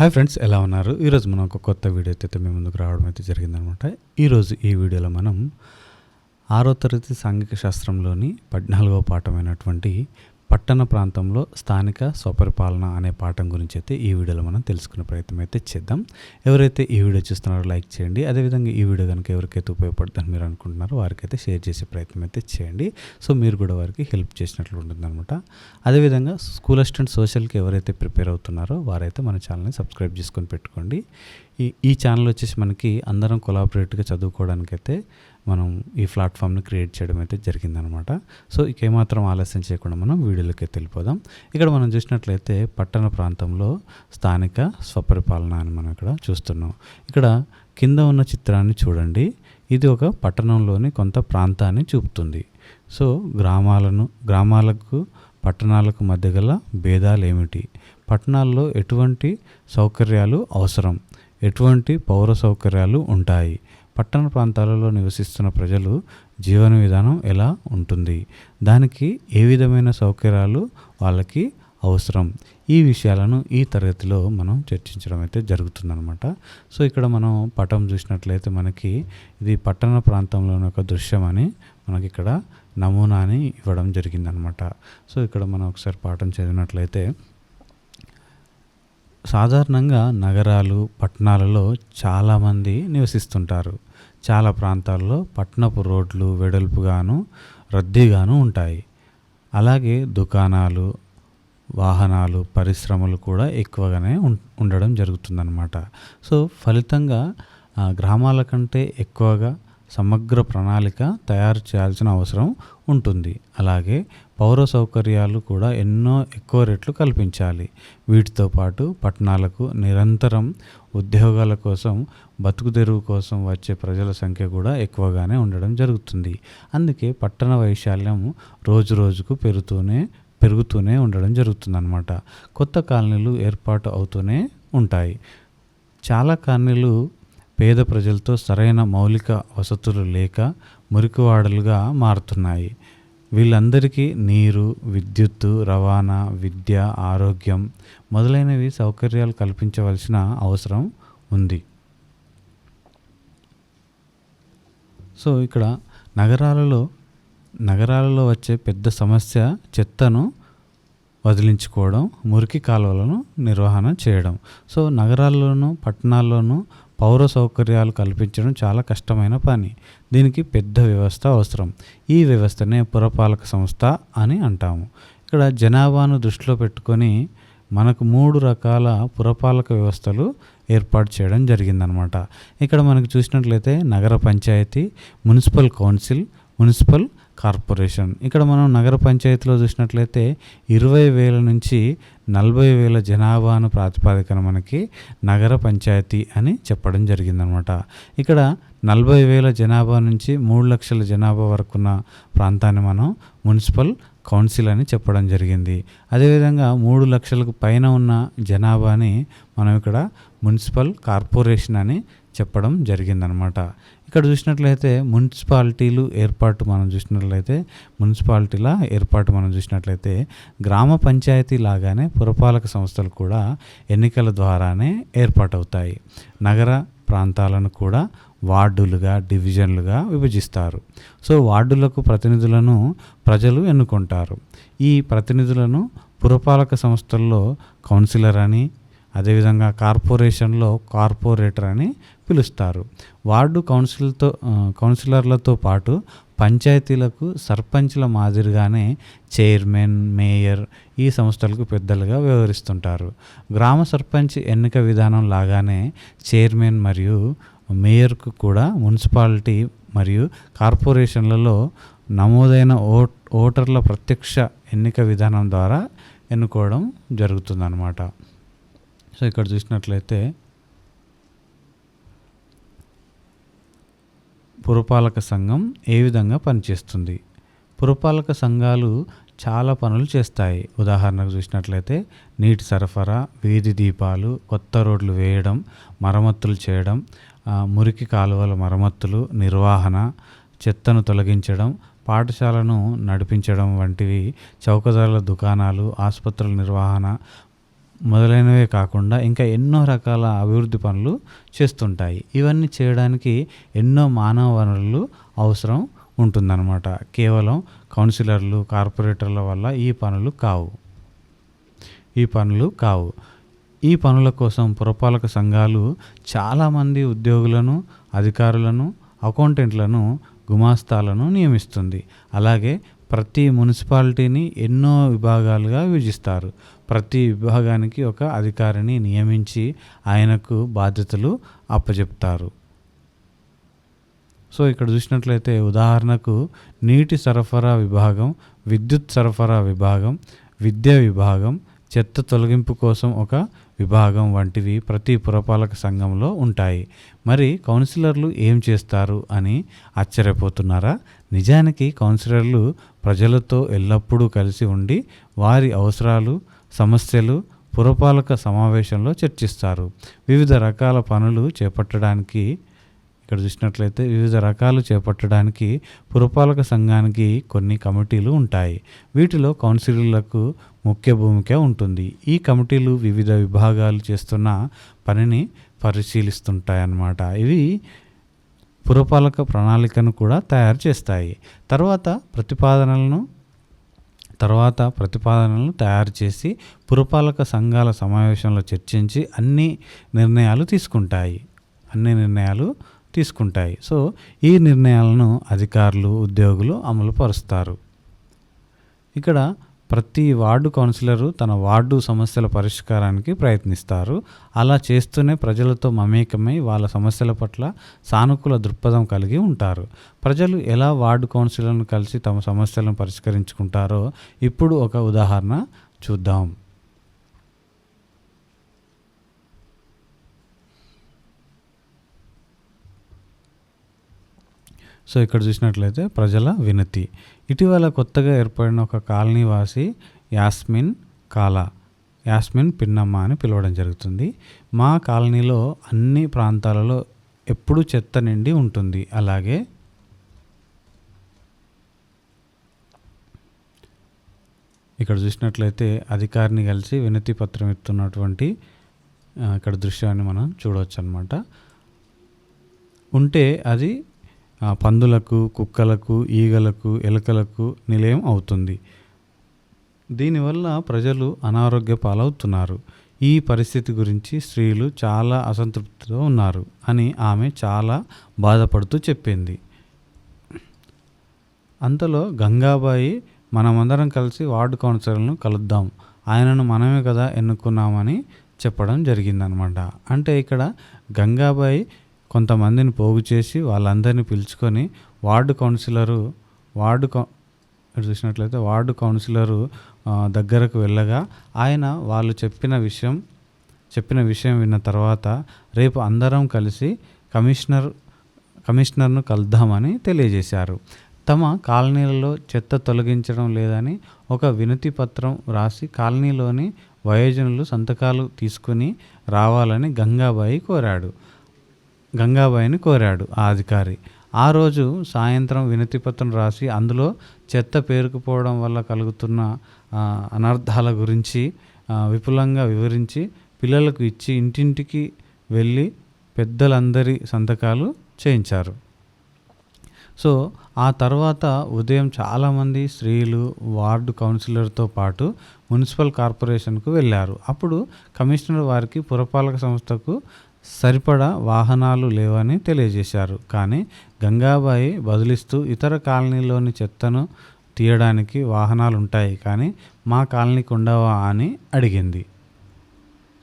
Hi friends ఎలా ఉన్నారు? ఈరోజు మనం ఒక కొత్త వీడియో అయితే మేము ముందుకు రావడం అయితే జరిగిందనమాట. ఈరోజు ఈ వీడియోలో మనం ఆరో తరగతి సాంఘిక శాస్త్రంలోని పద్నాలుగవ పాఠమైనటువంటి పట్టణ ప్రాంతంలో స్థానిక స్వపరిపాలన అనే పాఠం గురించి అయితే ఈ వీడియోలో మనం తెలుసుకునే ప్రయత్నం అయితే చేద్దాం. ఎవరైతే ఈ వీడియో చూస్తున్నారో లైక్ చేయండి. అదేవిధంగా ఈ వీడియో కనుక ఎవరికైతే ఉపయోగపడుతుందని మీరు అనుకుంటున్నారో వారికైతే షేర్ చేసే ప్రయత్నం అయితే చేయండి. సో మీరు కూడా వారికి హెల్ప్ చేసినట్లు ఉంటుందన్నమాట. అదేవిధంగా స్కూల్ అసిస్టెంట్ సోషల్కి ఎవరైతే ప్రిపేర్ అవుతున్నారో వారైతే మన ఛానల్ని సబ్స్క్రైబ్ చేసుకొని పెట్టుకోండి. ఈ ఈ ఛానల్ వచ్చేసి మనకి అందరం కొలాబరేట్గా చదువుకోవడానికైతే మనం ఈ ప్లాట్ఫామ్ని క్రియేట్ చేయడం అయితే జరిగిందనమాట. సో ఇక ఏమాత్రం ఆలస్యం చేయకుండా మనం వీడియోలోకి వెళ్ళిపోదాం. ఇక్కడ మనం చూసినట్లయితే పట్టణ ప్రాంతంలో స్థానిక స్వపరిపాలన అని మనం ఇక్కడ చూస్తున్నాం. ఇక్కడ కింద ఉన్న చిత్రాన్ని చూడండి. ఇది ఒక పట్టణంలోని కొంత ప్రాంతాన్ని చూపుతుంది. సో గ్రామాలను గ్రామాలకు పట్టణాలకు మధ్య గల భేదాలు ఏమిటి పట్టణాల్లో ఎటువంటి సౌకర్యాలు అవసరం? ఎటువంటి పౌర సౌకర్యాలు ఉంటాయి? పట్టణ ప్రాంతాలలో నివసిస్తున్న ప్రజలు జీవన విధానం ఎలా ఉంటుంది? దానికి ఏ విధమైన సౌకర్యాలు వాళ్ళకి అవసరం? ఈ విషయాలను ఈ తరగతిలో మనం చర్చించడం అయితే జరుగుతుందనమాట సో ఇక్కడ మనం పటం చూసినట్లయితే మనకి ఇది పట్టణ ప్రాంతంలోని ఒక దృశ్యం అని మనకి ఇక్కడ నమూనాని ఇవ్వడం జరిగిందనమాట సో ఇక్కడ మనం ఒకసారి పాఠం చదివినట్లయితే సాధారణంగా నగరాలు పట్టణాలలో చాలామంది నివసిస్తుంటారు. చాలా ప్రాంతాల్లో పట్టణపు రోడ్లు వెడల్పుగాను రద్దీగాను ఉంటాయి. అలాగే దుకాణాలు వాహనాలు పరిశ్రమలు కూడా ఎక్కువగానే ఉం- ఉండడం జరుగుతుందన్నమాట. సో ఫలితంగా గ్రామాల కంటే ఎక్కువగా సమగ్ర ప్రణాళిక తయారు చేయాల్సిన అవసరం ఉంటుంది. అలాగే పౌర సౌకర్యాలు కూడా ఎన్నో ఎక్కువ రెట్లు కల్పించాలి. వీటితో పాటు పట్టణాలకు నిరంతరం ఉద్యోగాల కోసం బతుకు తెరువు కోసం వచ్చే ప్రజల సంఖ్య కూడా ఎక్కువగానే ఉండడం జరుగుతుంది. అందుకే పట్టణ వైశాల్యం రోజు రోజుకు పెరుగుతూనే పెరుగుతూనే ఉండడం జరుగుతుందన్నమాట. కొత్త కాలనీలు ఏర్పాటు అవుతూనే ఉంటాయి. చాలా కాలనీలు పేద ప్రజలతో సరైన మౌలిక వసతులు లేక మురికివాడలుగా మారుతున్నాయి. వీళ్ళందరికీ నీరు విద్యుత్తు రవాణా విద్య ఆరోగ్యం మొదలైనవి సౌకర్యాలు కల్పించవలసిన అవసరం ఉంది. సో ఇక్కడ నగరాలలో నగరాలలో వచ్చే పెద్ద సమస్య చెత్తను వదిలించుకోవడం మురికి కాలువలను నిర్వహణ చేయడం. సో నగరాల్లోనూ పట్టణాల్లోనూ పౌర సౌకర్యాలు కల్పించడం చాలా కష్టమైన పని. దీనికి పెద్ద వ్యవస్థ అవసరం. ఈ వ్యవస్థనే పురపాలక సంస్థ అని అంటాము. ఇక్కడ జనాభాను దృష్టిలో పెట్టుకొని మనకు మూడు రకాల పురపాలక వ్యవస్థలు ఏర్పాటు చేయడం జరిగిందనమాట. ఇక్కడ మనకు చూసినట్లయితే నగర panchayat municipal council municipal corporation. ఇక్కడ మనం నగర పంచాయతీలో చూసినట్లయితే ఇరవై వేల నుంచి నలభై వేల జనాభాను ప్రాతిపాదికన మనకి నగర పంచాయతీ అని చెప్పడం జరిగిందనమాట. ఇక్కడ నలభై వేల జనాభా నుంచి మూడు లక్షల జనాభా వరకు ఉన్న ప్రాంతాన్ని మనం మున్సిపల్ కౌన్సిల్ అని చెప్పడం జరిగింది. అదేవిధంగా మూడు లక్షలకు పైన ఉన్న జనాభాని మనం ఇక్కడ మున్సిపల్ కార్పొరేషన్ అని చెప్పడం జరిగిందనమాట. ఇక్కడ చూసినట్లయితే మున్సిపాలిటీలు ఏర్పాటు మనం చూసినట్లయితే మున్సిపాలిటీల ఏర్పాటు మనం చూసినట్లయితే గ్రామ పంచాయతీ లాగానే పురపాలక సంస్థలు కూడా ఎన్నికల ద్వారానే ఏర్పాటవుతాయి. నగర ప్రాంతాలను కూడా వార్డులుగా డివిజన్లుగా విభజిస్తారు. సో వార్డులకు ప్రతినిధులను ప్రజలు ఎన్నుకుంటారు. ఈ ప్రతినిధులను పురపాలక సంస్థల్లో కౌన్సిలర్ అని అదేవిధంగా కార్పొరేషన్లో కార్పొరేటర్ అని పిలుస్తారు. వార్డు కౌన్సిల్తో కౌన్సిలర్లతో పాటు పంచాయతీలకు సర్పంచ్ల మాదిరిగానే చైర్మన్ మేయర్ ఈ సంస్థలకు పెద్దలుగా వ్యవహరిస్తుంటారు. గ్రామ సర్పంచ్ ఎన్నిక విధానం లాగానే చైర్మన్ మరియు మేయర్కు కూడా మున్సిపాలిటీ మరియు కార్పొరేషన్లలో నమోదైన ఓట్ ఓటర్ల ప్రత్యక్ష ఎన్నిక విధానం ద్వారా ఎన్నుకోవడం జరుగుతుందన్నమాట. సో ఇక్కడ చూసినట్లయితే పురపాలక సంఘం ఏ విధంగా పనిచేస్తుంది? పురపాలక సంఘాలు చాలా పనులు చేస్తాయి. ఉదాహరణకు చూసినట్లయితే నీటి సరఫరా వీధి దీపాలు కొత్త రోడ్లు వేయడం మరమ్మతులు చేయడం మురికి కాలువల మరమ్మతులు నిర్వహణ చెత్తను తొలగించడం పాఠశాలను నడిపించడం వంటివి చౌకధరల దుకాణాలు ఆసుపత్రుల నిర్వహణ మొదలైనవే కాకుండా ఇంకా ఎన్నో రకాల అభివృద్ధి పనులు చేస్తుంటాయి. ఇవన్నీ చేయడానికి ఎన్నో మానవ వనరులు అవసరం ఉంటుందన్నమాట. కేవలం కౌన్సిలర్లు కార్పొరేటర్ల వల్ల ఈ పనులు కావు. ఈ పనులు కావు. ఈ పనుల కోసం పురపాలక సంఘాలు చాలామంది ఉద్యోగులను అధికారులను అకౌంటెంట్లను గుమాస్తాలను నియమిస్తుంది. అలాగే ప్రతి మున్సిపాలిటీని ఎన్నో విభాగాలుగా విభజిస్తారు. ప్రతి విభాగానికి ఒక అధికారిని నియమించి ఆయనకు బాధ్యతలు అప్పచెప్తారు సో ఇక్కడ చూసినట్లయితే ఉదాహరణకు నీటి సరఫరా విభాగం విద్యుత్ సరఫరా విభాగం విద్యా విభాగం చెత్త తొలగింపు కోసం ఒక విభాగం వంటివి ప్రతి పురపాలక సంఘంలో ఉంటాయి. మరి కౌన్సిలర్లు ఏం చేస్తారు అని ఆశ్చర్యపోతున్నారా? నిజానికి కౌన్సిలర్లు ప్రజలతో ఎల్లప్పుడూ కలిసి ఉండి వారి అవసరాలు సమస్యలు పురపాలక సమావేశంలో చర్చిస్తారు. వివిధ రకాల పనులు చేపట్టడానికి ఇక్కడ చూసినట్లయితే వివిధ రకాలు చేపట్టడానికి పురపాలక సంఘానికి కొన్ని కమిటీలు ఉంటాయి. వీటిలో కౌన్సిలర్లకు ముఖ్య భూమిక ఉంటుంది. ఈ కమిటీలు వివిధ విభాగాలు చేస్తున్న పనిని పరిశీలిస్తుంటాయన్నమాట. ఇవి పురపాలక ప్రణాళికను కూడా తయారు చేస్తాయి. తర్వాత ప్రతిపాదనలను తర్వాత ప్రతిపాదనలను తయారు చేసి పురపాలక సంఘాల సమావేశంలో చర్చించి అన్ని నిర్ణయాలు తీసుకుంటాయి. అన్ని నిర్ణయాలు తీసుకుంటాయి. సో ఈ నిర్ణయాలను అధికారులు ఉద్యోగులు అమలు పరుస్తారు ఇక్కడ ప్రతి వార్డు కౌన్సిలరు తన వార్డు సమస్యల పరిష్కారానికి ప్రయత్నిస్తారు. అలా చేస్తూనే ప్రజలతో మమేకమై వాళ్ళ సమస్యల పట్ల సానుకూల దృక్పథం కలిగి ఉంటారు. ప్రజలు ఎలా వార్డు కౌన్సిలర్ను కలిసి తమ సమస్యలను పరిష్కరించుకుంటారో ఇప్పుడు ఒక ఉదాహరణ చూద్దాం. సో ఇక్కడ చూసినట్లయితే ప్రజల వినతి. ఇటీవల కొత్తగా ఏర్పడిన ఒక కాలనీ వాసి యాస్మిన్ కాలా యాస్మిన్ పిన్నమ్మ అని పిలవడం జరుగుతుంది. మా కాలనీలో అన్ని ప్రాంతాలలో ఎప్పుడూ చెత్త నిండి ఉంటుంది. అలాగే ఇక్కడ చూసినట్లయితే అధికారిని కలిసి వినతి పత్రం ఇస్తున్నటువంటి ఇక్కడ దృశ్యాన్ని మనం చూడవచ్చు అనమాట ఉంటే అది పందులకు కుక్కలకు ఈగలకు ఎలుకలకు నిలయం అవుతుంది. దీనివల్ల ప్రజలు అనారోగ్య పాలవుతున్నారు. ఈ పరిస్థితి గురించి స్త్రీలు చాలా అసంతృప్తితో ఉన్నారు అని ఆమె చాలా బాధపడుతూ చెప్పింది. అంతలో గంగాబాయి మనమందరం కలిసి వార్డు కౌన్సిలర్ను కలుద్దాం. ఆయనను మనమే కదా ఎన్నుకున్నామని చెప్పడం జరిగిందనమాట. అంటే ఇక్కడ గంగాబాయి కొంతమందిని పోగు చేసి వాళ్ళందరినీ పిలుచుకొని వార్డు కౌన్సిలరు వార్డు కౌ చూసినట్లయితే వార్డు కౌన్సిలరు దగ్గరకు వెళ్ళగా ఆయన వాళ్ళు చెప్పిన విషయం చెప్పిన విషయం విన్న తర్వాత రేపు అందరం కలిసి కమిషనర్ కమిషనర్ను కలుద్దామని తెలియజేశారు. తమ కాలనీలలో చెత్త తొలగించడం లేదని ఒక వినతి పత్రం రాసి కాలనీలోని వయోజనులు సంతకాలు తీసుకుని రావాలని గంగాబాయి కోరాడు. గంగాబాయిని కోరాడు ఆ అధికారి. ఆ రోజు సాయంత్రం వినతిపత్రం రాసి అందులో చెత్త పేరుకుపోవడం వల్ల కలుగుతున్న అనర్థాల గురించి విపులంగా వివరించి పిల్లలకు ఇచ్చి ఇంటింటికి వెళ్ళి పెద్దలందరి సంతకాలు చేయించారు. సో ఆ తర్వాత ఉదయం చాలామంది స్త్రీలు వార్డు కౌన్సిలర్తో పాటు మున్సిపల్ కార్పొరేషన్కు వెళ్ళారు. అప్పుడు కమిషనర్ వారికి పురపాలక సంస్థకు సరిపడా వాహనాలు లేవని తెలియజేశారు. కానీ గంగాబాయి బదులిస్తూ ఇతర కాలనీలోని చెత్తను తీయడానికి వాహనాలు ఉంటాయి కానీ మా కాలనీకి ఉండవా అని అడిగింది.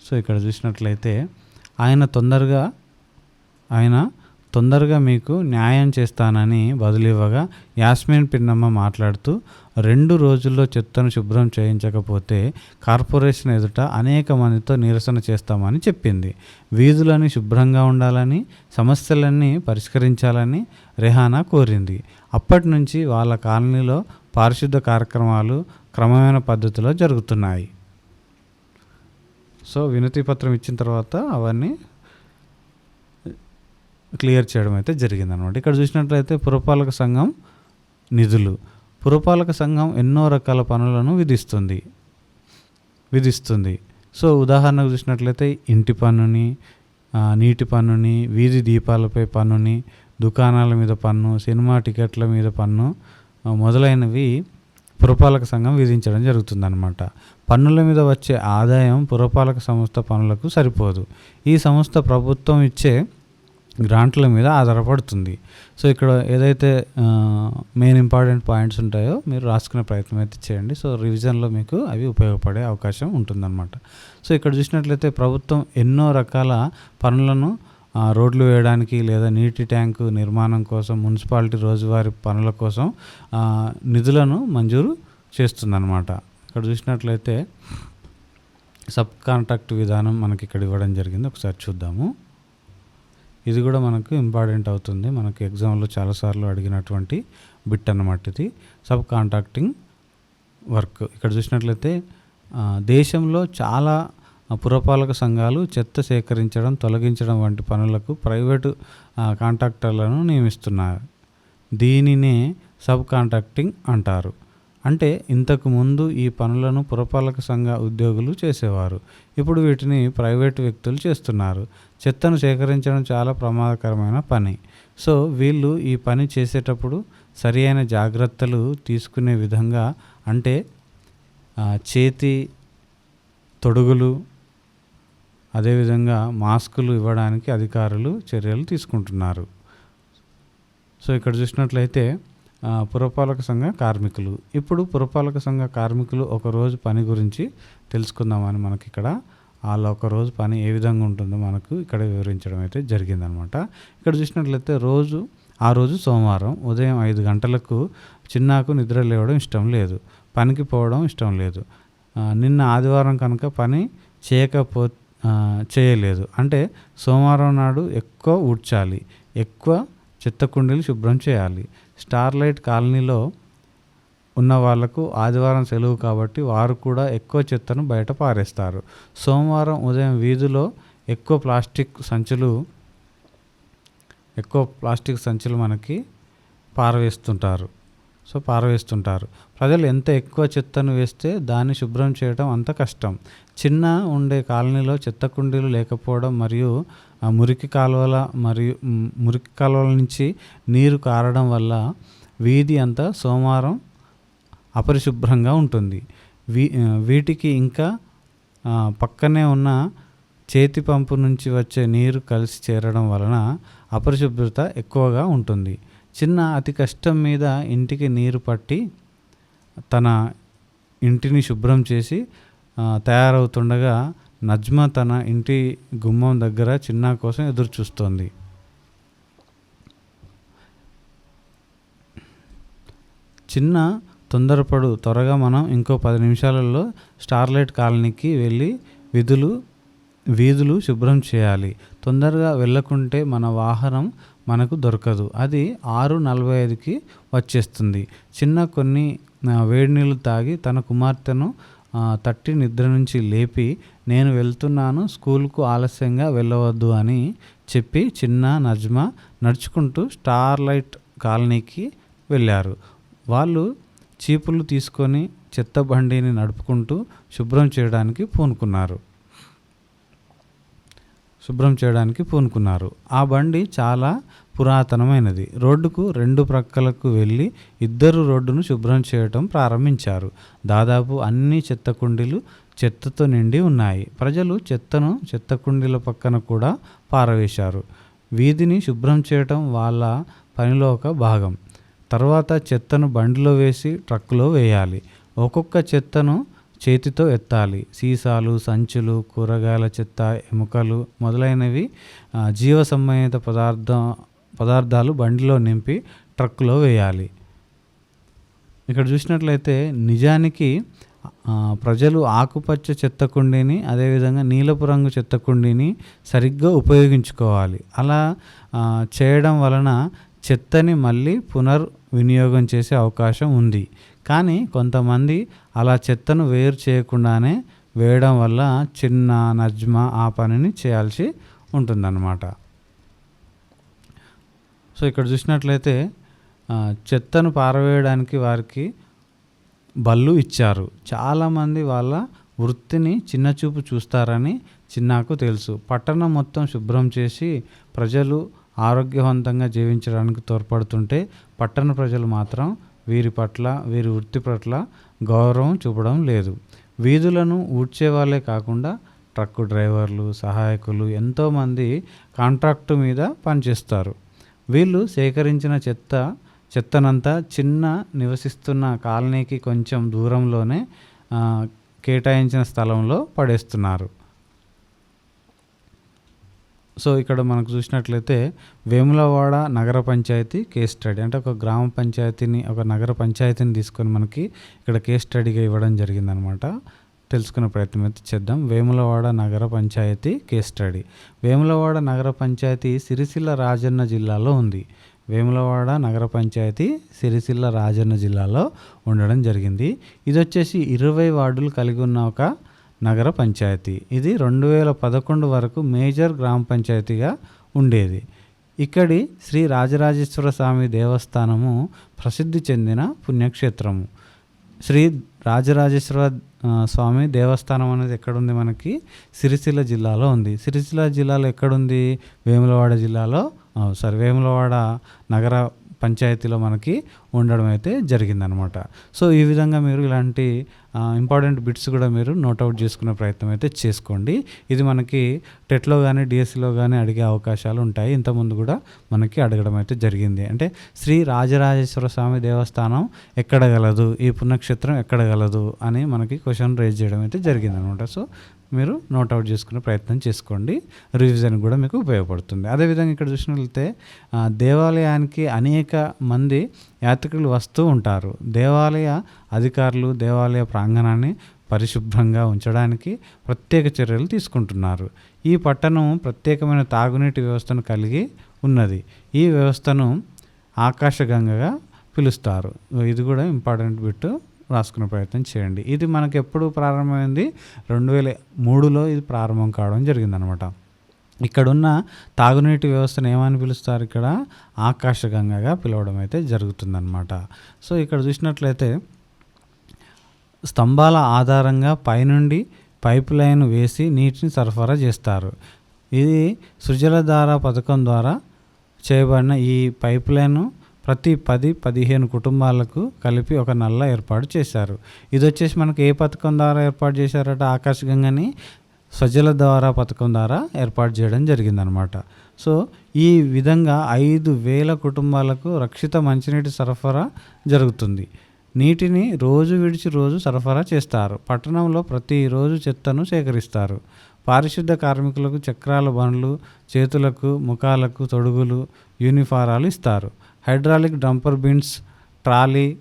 సో ఇక్కడ చూసినట్లయితే ఆయన తొందరగా ఆయన తొందరగా మీకు న్యాయం చేస్తానని బదులివ్వగా యాస్మిన్ పిన్నమ్మ మాట్లాడుతూ రెండు రోజుల్లో చెత్తను శుభ్రం చేయించకపోతే కార్పొరేషన్ ఎదుట అనేక మందితో నిరసన చేస్తామని చెప్పింది. వీధులని శుభ్రంగా ఉండాలని సమస్యలన్నీ పరిష్కరించాలని రెహానా కోరింది. అప్పటి నుంచి వాళ్ళ కాలనీలో పారిశుద్ధ కార్యక్రమాలు క్రమమైన పద్ధతిలో జరుగుతున్నాయి. సో వినతి పత్రం ఇచ్చిన తర్వాత అవన్నీ క్లియర్ చేయడం అయితే జరిగిందనమాట ఇక్కడ చూసినట్లయితే పురపాలక సంఘం నిధులు. పురపాలక సంఘం ఎన్నో రకాల పనులను విధిస్తుంది. విధిస్తుంది. సో ఉదాహరణకు చూసినట్లయితే ఇంటి పన్నుని నీటి పన్నుని వీధి దీపాలపై పన్నుని దుకాణాల మీద పన్ను సినిమా టికెట్ల మీద పన్ను మొదలైనవి పురపాలక సంఘం విధించడం జరుగుతుందన్నమాట. పన్నుల మీద వచ్చే ఆదాయం పురపాలక సంస్థ పనులకు సరిపోదు. ఈ సంస్థ ప్రభుత్వం ఇచ్చే గ్రాంట్ల మీద ఆధారపడుతుంది. సో ఇక్కడ ఏదైతే మెయిన్ ఇంపార్టెంట్ పాయింట్స్ ఉంటాయో మీరు రాసుకునే ప్రయత్నం అయితే చేయండి. సో రివిజన్లో మీకు అవి ఉపయోగపడే అవకాశం ఉంటుందన్నమాట. సో ఇక్కడ చూసినట్లయితే ప్రభుత్వం ఎన్నో రకాల పనులను రోడ్లు వేయడానికి లేదా నీటి ట్యాంకు నిర్మాణం కోసం మున్సిపాలిటీ రోజువారీ పనుల కోసం నిధులను మంజూరు చేస్తుందన్నమాట. ఇక్కడ చూసినట్లయితే సబ్ కాంట్రాక్ట్ విధానం మనకి ఇక్కడ ఇవ్వడం జరిగింది. ఒకసారి చూద్దాము. ఇది కూడా మనకు ఇంపార్టెంట్ అవుతుంది. మనకి ఎగ్జామ్లో చాలాసార్లు అడిగినటువంటి బిట్ అన్నమాట ఇది. సబ్ కాంట్రాక్టింగ్ వర్క్ ఇక్కడ చూసినట్లయితే దేశంలో చాలా పురపాలక సంఘాలు చెత్త సేకరించడం తొలగించడం వంటి పనులకు ప్రైవేటు కాంట్రాక్టర్లను నియమిస్తున్నారు. దీనినే సబ్ కాంట్రాక్టింగ్ అంటారు. అంటే ఇంతకు ముందు ఈ పనులను పురపాలక సంఘ ఉద్యోగులు చేసేవారు. ఇప్పుడు వీటిని ప్రైవేటు వ్యక్తులు చేస్తున్నారు. చెత్తను సేకరించడం చాలా ప్రమాదకరమైన పని. సో వీళ్ళు ఈ పని చేసేటప్పుడు సరి అయిన జాగ్రత్తలు తీసుకునే విధంగా అంటే చేతి తొడుగులు అదేవిధంగా మాస్కులు ఇవ్వడానికి అధికారులు చర్యలు తీసుకుంటున్నారు. సో ఇక్కడ చూసినట్లయితే పురపాలక సంఘ కార్మికులు. ఇప్పుడు పురపాలక సంఘ కార్మికులు ఒకరోజు పని గురించి తెలుసుకుందామని మనకి ఇక్కడ వాళ్ళ ఒకరోజు పని ఏ విధంగా ఉంటుందో మనకు ఇక్కడ వివరించడం అయితే జరిగిందనమాట. ఇక్కడ చూసినట్లయితే రోజు ఆ రోజు సోమవారం ఉదయం ఐదు గంటలకు చిన్నాకు నిద్ర లేవడం ఇష్టం లేదు. పనికి పోవడం ఇష్టం లేదు. నిన్న ఆదివారం కనుక పని చేయకపో చేయలేదు. అంటే సోమవారం నాడు ఎక్కువ ఊడ్చాలి. ఎక్కువ చెత్త కుండీలు శుభ్రం చేయాలి. స్టార్లైట్ కాలనీలో ఉన్న వాళ్ళకు ఆదివారం సెలవు కాబట్టి వారు కూడా ఎక్కువ చెత్తను బయట పారేస్తారు. సోమవారం ఉదయం వీధిలో ఎక్కువ ప్లాస్టిక్ సంచులు ఎక్కువ ప్లాస్టిక్ సంచులు మనకి పారవేస్తుంటారు. సో పారవేస్తుంటారు. ప్రజలు ఎంత ఎక్కువ చెత్తను వేస్తే దాన్ని శుభ్రం చేయడం అంత కష్టం. చిన్న ఉండే కాలనీలో చెత్త కుండీలు లేకపోవడం మరియు ఆ మురికి కాలువల మరియు మురికి కాలువల నుంచి నీరు కారడం వల్ల వీధి అంతా సోమవారం అపరిశుభ్రంగా ఉంటుంది. వీ వీటికి ఇంకా పక్కనే ఉన్న చేతి పంపు నుంచి వచ్చే నీరు కలిసి చేరడం వలన అపరిశుభ్రత ఎక్కువగా ఉంటుంది. చిన్న అతి కష్టం మీద ఇంటికి నీరు పట్టి తన ఇంటిని శుభ్రం చేసి తయారవుతుండగా నజ్మ తన ఇంటి గుమ్మం దగ్గర చిన్న కోసం ఎదురు చూస్తోంది. చిన్న తొందరపడు త్వరగా మనం ఇంకో పది నిమిషాలలో స్టార్లైట్ కాలనీకి వెళ్ళి విధులు వీధులు శుభ్రం చేయాలి. తొందరగా వెళ్ళకుంటే మన వాహనం మనకు దొరకదు. అది ఆరు నలభై ఐదుకి వచ్చేస్తుంది. చిన్న కొన్ని వేడి నీళ్ళు తాగి తన కుమార్తెను తట్టి నిద్ర నుంచి లేపి నేను వెళ్తున్నాను స్కూల్కు ఆలస్యంగా వెళ్ళవద్దు అని చెప్పి చిన్న నజ్మ నడుచుకుంటూ స్టార్లైట్ కాలనీకి వెళ్ళారు. వాళ్ళు చీపులు తీసుకొని చెత్త బండిని నడుపుకుంటూ శుభ్రం చేయడానికి పూనుకున్నారు. శుభ్రం చేయడానికి పూనుకున్నారు. ఆ బండి చాలా పురాతనమైనది. రోడ్డుకు రెండు ప్రక్కలకు వెళ్ళి ఇద్దరు రోడ్డును శుభ్రం చేయటం ప్రారంభించారు. దాదాపు అన్ని చెత్త కుండీలు చెత్తతో నిండి ఉన్నాయి. ప్రజలు చెత్తను చెత్త కుండీల పక్కన కూడా పారవేశారు. వీధిని శుభ్రం చేయటం వాళ్ళ పనిలో ఒక భాగం. తర్వాత చెత్తను బండిలో వేసి ట్రక్కులో వేయాలి. ఒక్కొక్క చెత్తను చేతితో ఎత్తాలి. సీసాలు సంచులు కూరగాయల చెత్త ఎముకలు మొదలైనవి ఆ, జీవ సంబంధిత పదార్థం పదార్థాలు బండిలో నింపి ట్రక్కులో వేయాలి. ఇక్కడ చూసినట్లయితే నిజానికి ప్రజలు ఆకుపచ్చ చెత్త కుండీని అదేవిధంగా నీలపు రంగు చెత్త కుండీని సరిగ్గా ఉపయోగించుకోవాలి. అలా చేయడం వలన చెత్తని మళ్ళీ పునర్ వినియోగం చేసే అవకాశం ఉంది. కానీ కొంతమంది అలా చెత్తను వేరు చేయకుండానే వేయడం వల్ల చిన్న నజ్మ ఆ పనిని చేయాల్సి ఉంటుందన్నమాట. సో ఇక్కడ చూసినట్లయితే చెత్తను పారవేయడానికి వారికి బళ్ళు ఇచ్చారు. చాలామంది వాళ్ళ వృత్తిని చిన్నచూపు చూస్తారని చిన్నాకు తెలుసు. పట్టణం మొత్తం శుభ్రం చేసి ప్రజలు ఆరోగ్యవంతంగా జీవించడానికి తోడ్పడుతుంటే పట్టణ ప్రజలు మాత్రం వీరి పట్ల వీరి వృత్తి పట్ల గౌరవం చూపడం లేదు. వీధులను ఊడ్చే వాళ్ళే కాకుండా ట్రక్కు డ్రైవర్లు సహాయకులు ఎంతోమంది కాంట్రాక్టు మీద పనిచేస్తారు. వీళ్ళు సేకరించిన చెత్త చెత్తనంతా చిన్న నివసిస్తున్న కాలనీకి కొంచెం దూరంలోనే కేటాయించిన స్థలంలో పడేస్తున్నారు. సో ఇక్కడ మనకు చూసినట్లయితే వేములవాడ నగర పంచాయతీ కేస్ స్టడీ. అంటే ఒక గ్రామ పంచాయతీని ఒక నగర పంచాయతీని తీసుకొని మనకి ఇక్కడ కేస్ స్టడీగా ఇవ్వడం జరిగిందనమాట. తెలుసుకునే ప్రయత్నం అయితే చేద్దాం. వేములవాడ నగర పంచాయతీ కేస్ స్టడీ. వేములవాడ నగర పంచాయతీ సిరిసిల్ల రాజన్న జిల్లాలో ఉంది. వేములవాడ నగర పంచాయతీ సిరిసిల్ల రాజన్న జిల్లాలో ఉండడం జరిగింది. ఇది వచ్చేసి ఇరవై వార్డులు కలిగి ఉన్న ఒక నగర పంచాయతీ. ఇది రెండు వేల పదకొండు వరకు మేజర్ గ్రామ పంచాయతీగా ఉండేది. ఇక్కడి శ్రీ రాజరాజేశ్వర స్వామి దేవస్థానము ప్రసిద్ధి చెందిన పుణ్యక్షేత్రము. శ్రీ రాజరాజేశ్వర స్వామి దేవస్థానం అనేది ఎక్కడుంది మనకి? సిరిసిల్ల జిల్లాలో ఉంది. సిరిసిల్ల జిల్లాలో ఎక్కడుంది? వేములవాడ జిల్లాలో? సారీ వేములవాడ నగర పంచాయతీలో మనకి ఉండడం అయితే జరిగిందనమాట. సో ఈ విధంగా మీరు ఇలాంటి ఇంపార్టెంట్ బిట్స్ కూడా మీరు నోట్అవుట్ చేసుకునే ప్రయత్నం అయితే చేసుకోండి. ఇది మనకి టెట్లో కానీ డిఎస్సిలో కానీ అడిగే అవకాశాలు ఉంటాయి. ఇంతకుముందు కూడా మనకి అడగడం అయితే జరిగింది. అంటే శ్రీ రాజరాజేశ్వర స్వామి దేవస్థానం ఎక్కడ గలదు? ఈ పుణ్యక్షేత్రం ఎక్కడ గలదు? అని మనకి క్వశ్చన్ రేజ్ చేయడం అయితే జరిగిందనమాట. సో మీరు నోట్ అవుట్ చేసుకునే ప్రయత్నం చేసుకోండి. రివిజన్ కూడా మీకు ఉపయోగపడుతుంది. అదేవిధంగా ఇక్కడ చూసినట్లయితే దేవాలయానికి అనేక మంది యాత్రికులు వస్తూ ఉంటారు. దేవాలయ అధికారులు దేవాలయ ప్రాంగణాన్ని పరిశుభ్రంగా ఉంచడానికి ప్రత్యేక చర్యలు తీసుకుంటున్నారు. ఈ పట్టణం ప్రత్యేకమైన తాగునీటి వ్యవస్థను కలిగి ఉన్నది. ఈ వ్యవస్థను ఆకాశగంగగా పిలుస్తారు. ఇది కూడా ఇంపార్టెంట్ బిట్ రాసుకునే ప్రయత్నం చేయండి. ఇది మనకు ఎప్పుడు ప్రారంభమైంది? రెండు వేల మూడులో ఇది ప్రారంభం కావడం జరిగిందనమాట. ఇక్కడున్న తాగునీటి వ్యవస్థను ఏమని పిలుస్తారు ఇక్కడ? ఆకాశగంగగా పిలవడం అయితే జరుగుతుందన్నమాట సో ఇక్కడ చూసినట్లయితే స్తంభాల ఆధారంగా పైనుండి పైప్ లైన్ వేసి నీటిని సరఫరా చేస్తారు. ఇది సృజలధార పథకం ద్వారా చేయబడిన ఈ పైప్ లైన్ ప్రతి పది పదిహేను కుటుంబాలకు కలిపి ఒక నల్ల ఏర్పాటు చేశారు. ఇది వచ్చేసి మనకు ఏ పథకం ద్వారా ఏర్పాటు చేశారట? ఆకాశగంగని స్వజల ద్వారా పథకం ద్వారా ఏర్పాటు చేయడం జరిగిందనమాట. సో ఈ విధంగా ఐదు వేల కుటుంబాలకు రక్షిత మంచినీటి సరఫరా జరుగుతుంది. నీటిని రోజు విడిచి రోజు సరఫరా చేస్తారు. పట్టణంలో ప్రతిరోజు చెత్తను సేకరిస్తారు. పారిశుద్ధ కార్మికులకు చక్రాల బండ్లు చేతులకు ముఖాలకు తొడుగులు యూనిఫారాలు ఇస్తారు. Hydraulic dumper bins trolley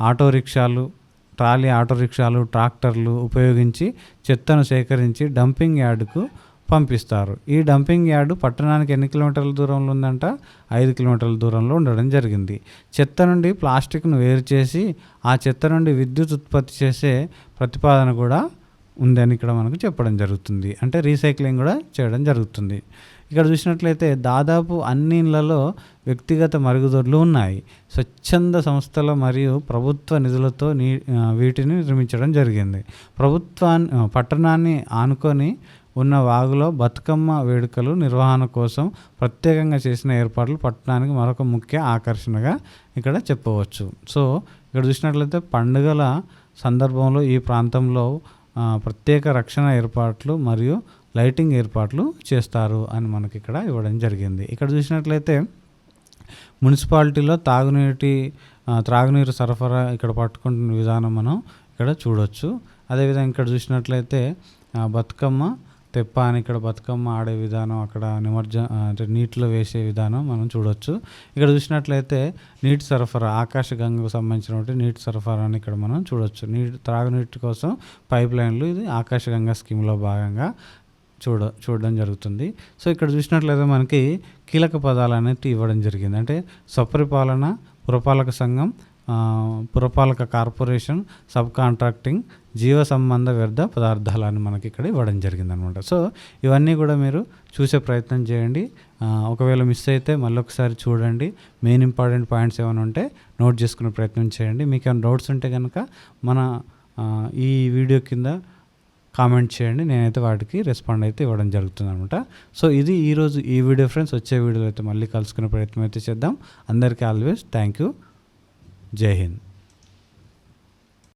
auto రిక్షాలు ట్రాలీ ఆటో రిక్షాలు ట్రాక్టర్లు ఉపయోగించి చెత్తను సేకరించి డంపింగ్ యార్డుకు పంపిస్తారు. ఈ డంపింగ్ యార్డు పట్టణానికి ఎన్ని కిలోమీటర్ల దూరంలో ఉందంట? ఐదు కిలోమీటర్ల దూరంలో ఉండడం జరిగింది. చెత్త నుండి ప్లాస్టిక్ను వేరు చేసి ఆ చెత్త నుండి విద్యుత్ ఉత్పత్తి చేసే ప్రతిపాదన కూడా ఉందని ఇక్కడ మనకు చెప్పడం జరుగుతుంది. అంటే రీసైక్లింగ్ కూడా చేయడం జరుగుతుంది. ఇక్కడ చూసినట్లయితే దాదాపు అన్ని ఇళ్ళలో వ్యక్తిగత మరుగుదొడ్లు ఉన్నాయి. స్వచ్ఛంద సంస్థల మరియు ప్రభుత్వ నిధులతో నీ వీటిని నిర్మించడం జరిగింది. ప్రభుత్వాన్ని పట్టణాన్ని ఆనుకొని ఉన్న వాగులో బతుకమ్మ వేడుకలు నిర్వహణ కోసం ప్రత్యేకంగా చేసిన ఏర్పాట్లు పట్టణానికి మరొక ముఖ్య ఆకర్షణగా ఇక్కడ చెప్పవచ్చు. సో ఇక్కడ చూసినట్లయితే పండుగల సందర్భంలో ఈ ప్రాంతంలో ప్రత్యేక రక్షణ ఏర్పాట్లు మరియు లైటింగ్ ఏర్పాట్లు చేస్తారు అని మనకి ఇక్కడ ఇవ్వడం జరిగింది. ఇక్కడ చూసినట్లయితే మున్సిపాలిటీలో తాగునీటి త్రాగునీరు సరఫరా ఇక్కడ పట్టుకుంటున్న విధానం మనం ఇక్కడ చూడొచ్చు. అదేవిధంగా ఇక్కడ చూసినట్లయితే బతుకమ్మ తెప్ప అని ఇక్కడ బతుకమ్మ ఆడే విధానం అక్కడ నిమజ్జ అంటే నీటిలో వేసే విధానం మనం చూడొచ్చు. ఇక్కడ చూసినట్లయితే నీటి సరఫరా ఆకాశగంగకు సంబంధించినటువంటి నీటి సరఫరాని ఇక్కడ మనం చూడొచ్చు. నీటి త్రాగునీటి కోసం పైప్ లైన్లు ఇది ఆకాశగంగా స్కీమ్లో భాగంగా చూడ చూడడం జరుగుతుంది. సో ఇక్కడ చూసినట్లయితే మనకి కీలక పదాలు అనేది ఇవ్వడం జరిగింది. అంటే స్వపరిపాలన పురపాలక సంఘం పురపాలక కార్పొరేషన్ సబ్ కాంట్రాక్టింగ్ జీవ సంబంధ వ్యర్థ పదార్థాలు అని మనకి ఇక్కడ ఇవ్వడం జరిగిందనమాట. సో ఇవన్నీ కూడా మీరు చూసే ప్రయత్నం చేయండి. ఒకవేళ మిస్ అయితే మళ్ళీ ఒకసారి చూడండి. మెయిన్ ఇంపార్టెంట్ పాయింట్స్ ఏమైనా ఉంటే నోట్ చేసుకునే ప్రయత్నం చేయండి. మీకు ఏమైనా డౌట్స్ ఉంటే కనుక మన ఈ వీడియో కింద కామెంట్ చేయండి. నేనైతే వాటికి రెస్పాండ్ అయితే ఇవ్వడం జరుగుతుంది అనమాట సో ఇది ఈరోజు ఈ వీడియో ఫ్రెండ్స్ వచ్చే వీడియోలో అయితే మళ్ళీ కలుసుకునే ప్రయత్నం అయితే చేద్దాం. అందరికీ ఆల్వేస్ థ్యాంక్ యూ జై హింద్.